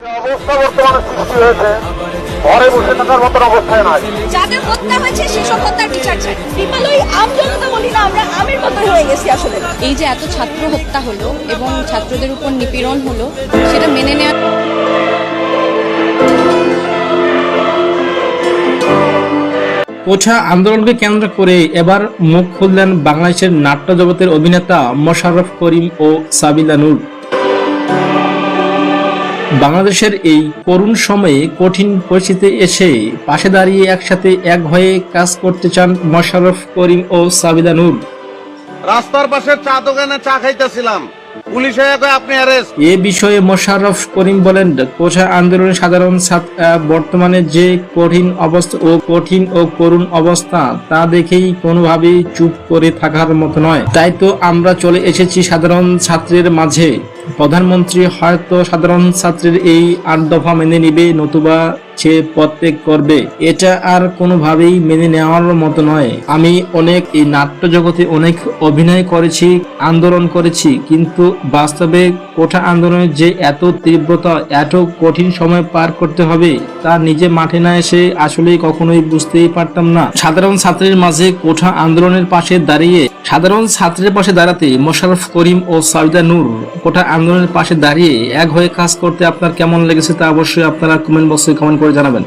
অবস্থা বর্তমানে সৃষ্টি হয়েছে। ঘরে বসে থাকার মতন অবস্থায় নাই। যাদের হত্যা হয়েছে সেসব হত্যার বিচার চাই। আম জনতা বলি না আমরা আমের মতো হয়ে গেছি আসলে। এই যে এত ছাত্র হত্যা হলো এবং ছাত্রদের উপর নিপীড়ন হলো সেটা মেনে নেওয়া কোঠা আন্দোলনকে কেন্দ্র করে এবার মুখ খুললেন বাংলাদেশের নাট্য জগতের অভিনেতা মোশাররফ করিম ও সাবিলা নূর। বাংলাদেশের এই করুণ সময়ে কঠিন পরিস্থিতি এসে পাশে দাঁড়িয়ে একসাথে এক হয়ে কাজ করতে চান মোশাররফ করিম ও নূর। রাস্তার পাশে চা দোকানে চা খাইতেছিলাম। পুলিশ আপনি অ্যারেস্ট এ বিষয়ে মোশাররফ করিম বলেন কোঠা আন্দোলনের সাধারণ ছাত্র- বর্তমানে যে কঠিন অবস্থা ও কঠিন ও করুণ অবস্থা তা দেখেই কোনোভাবেই চুপ করে থাকার মতো নয়। তাই তো আমরা চলে এসেছি সাধারণ ছাত্রের মাঝে। প্রধানমন্ত্রী হয়তো সাধারণ ছাত্রের এই আট দফা মেনে নিবে নতুবা সে পদত্যাগ করবে। এটা আর কোনোভাবেই মেনে নেওয়ার মতো নয়। আমি অনেক এই নাট্য জগতে অনেক অভিনয় করেছি, আন্দোলন করেছি, কিন্তু বাস্তবে কোঠা আন্দোলনের যে এত তীব্রতা, এত কঠিন সময় পার করতে হবে, তা নিজে মাঠে না এসে আসলে কখনোই বুঝতেই পারতাম না। সাধারণ ছাত্রের মাঝে কোঠা আন্দোলনের পাশে দাঁড়িয়ে, সাধারণ ছাত্রের পাশে দাঁড়াতে মোশারফ করিম ও সাবিদা নূর কোঠা আন্দোলনের পাশে দাঁড়িয়ে এক হয়ে কাজ করতে আপনার কেমন লেগেছে তা অবশ্যই আপনারা কমেন্ট বক্সে কমেন্ট করে জানাবেন।